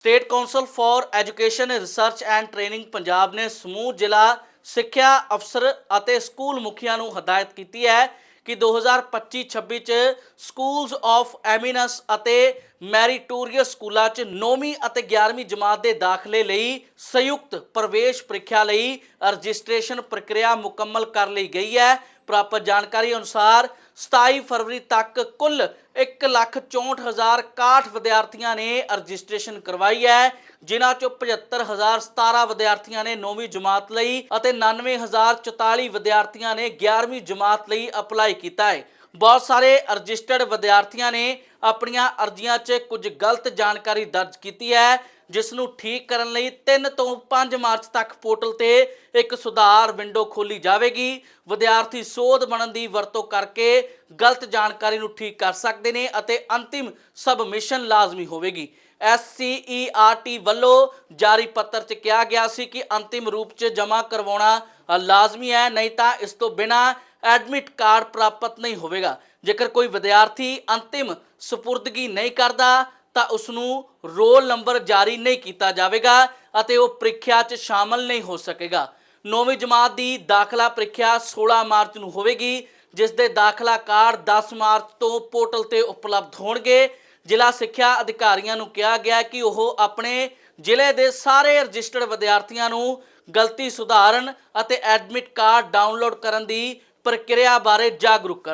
State council for education, research and training Punjab ਨੇ ਸਮੂਹ ਜ਼ਿਲ੍ਹਾ ਸਿੱਖਿਆ ਅਫਸਰ ਅਤੇ ਸਕੂਲ ਮੁਖੀਆਂ ਨੂੰ ਹਦਾਇਤ ਕੀਤੀ ਹੈ ਕਿ 2025-26 ਚ ਸਕੂਲਜ਼ ਆਫ ਐਮੀਨਸ ਅਤੇ ਮੈਰੀਟੋਰੀਅਸ ਸਕੂਲਾਂ ਚ 9ਵੀਂ ਅਤੇ 11ਵੀਂ ਜਮਾਤ ਦੇ ਦਾਖਲੇ ਲਈ ਸੰਯੁਕਤ ਪ੍ਰਵੇਸ਼ ਪ੍ਰੀਖਿਆ ਲਈ ਰਜਿਸਟ੍ਰੇਸ਼ਨ ਪ੍ਰਕਿਰਿਆ ਮੁਕੰਮਲ ਕਰ ਲਈ ਗਈ ਹੈ। ਪ੍ਰਾਪਤ ਜਾਣਕਾਰੀ ਅਨੁਸਾਰ 27 ਫਰਵਰੀ ਤੱਕ ਕੁੱਲ 164061 ਵਿਦਿਆਰਥੀਆਂ ਨੇ ਰਜਿਸਟ੍ਰੇਸ਼ਨ ਕਰਵਾਈ ਹੈ, ਜਿਨ੍ਹਾਂ ਚੋਂ 75017 ਵਿਦਿਆਰਥੀਆਂ ਨੇ 9ਵੀਂ ਜਮਾਤ ਲਈ ਅਤੇ 99044 ਵਿਦਿਆਰਥੀਆਂ ਨੇ 11ਵੀਂ ਜਮਾਤ ਲਈ ਅਪਲਾਈ ਕੀਤਾ ਹੈ। ਬਹੁਤ ਸਾਰੇ ਰਜਿਸਟਰਡ ਵਿਦਿਆਰਥੀਆਂ ਨੇ ਆਪਣੀਆਂ ਅਰਜ਼ੀਆਂ 'ਚ ਕੁਝ ਗਲਤ ਜਾਣਕਾਰੀ ਦਰਜ ਕੀਤੀ ਹੈ। ਜਿਸ ਨੂੰ ਠੀਕ ਕਰਨ ਲਈ 3 ਤੋਂ 5 ਮਾਰਚ ਤੱਕ ਪੋਰਟਲ ਤੇ ਇੱਕ ਸੁਧਾਰ ਵਿੰਡੋ ਖੋਲੀ ਜਾਵੇਗੀ। ਵਿਦਿਆਰਥੀ ਸੋਧ ਬਣਨ ਦੀ ਵਰਤੋਂ ਕਰਕੇ ਗਲਤ ਜਾਣਕਾਰੀ ਨੂੰ ਠੀਕ ਕਰ ਸਕਦੇ ਨੇ ਅਤੇ ਅੰਤਿਮ ਸਬਮਿਸ਼ਨ ਲਾਜ਼ਮੀ ਹੋਵੇਗੀ। SCERT ਵੱਲੋਂ ਜਾਰੀ ਪੱਤਰ 'ਚ ਕਿਹਾ ਗਿਆ ਸੀ ਕਿ ਅੰਤਿਮ ਰੂਪ 'ਚ ਜਮ੍ਹਾਂ ਕਰਵਾਉਣਾ ਲਾਜ਼ਮੀ ਹੈ, ਨਹੀਂ ਤਾਂ ਇਸ ਤੋਂ ਬਿਨਾ ਐਡਮਿਟ ਕਾਰਡ ਪ੍ਰਾਪਤ ਨਹੀਂ ਹੋਵੇਗਾ। ਜੇਕਰ ਕੋਈ ਵਿਦਿਆਰਥੀ ਅੰਤਿਮ ਸਪੁਰਦਗੀ ਨਹੀਂ ਕਰਦਾ ਤਾਂ ਉਸ ਨੂੰ ਰੋਲ ਨੰਬਰ ਜਾਰੀ ਨਹੀਂ ਕੀਤਾ ਜਾਵੇਗਾ ਅਤੇ ਉਹ ਪ੍ਰੀਖਿਆ 'ਚ ਸ਼ਾਮਲ ਨਹੀਂ ਹੋ ਸਕੇਗਾ। ਨੌਵੀਂ ਜਮਾਤ ਦੀ ਦਾਖਲਾ ਪ੍ਰੀਖਿਆ 16 ਮਾਰਚ ਨੂੰ ਹੋਵੇਗੀ, ਜਿਸ ਦੇ ਦਾਖਲਾ ਕਾਰਡ 10 ਮਾਰਚ ਤੋਂ ਪੋਰਟਲ ਤੇ ਉਪਲਬਧ ਹੋਣਗੇ। ਜ਼ਿਲ੍ਹਾ ਸਿੱਖਿਆ ਅਧਿਕਾਰੀਆਂ ਨੂੰ ਕਿਹਾ ਗਿਆ ਕਿ ਉਹ ਆਪਣੇ ਜ਼ਿਲ੍ਹੇ ਦੇ ਸਾਰੇ ਰਜਿਸਟਰਡ ਵਿਦਿਆਰਥੀਆਂ ਨੂੰ ਗਲਤੀ ਸੁਧਾਰਨ ਅਤੇ ਐਡਮਿਟ ਕਾਰਡ ਡਾਊਨਲੋਡ ਕਰਨ ਦੀ ਪ੍ਰਕਿਰਿਆ ਬਾਰੇ ਜਾਗਰੂਕ ਕਰਨ।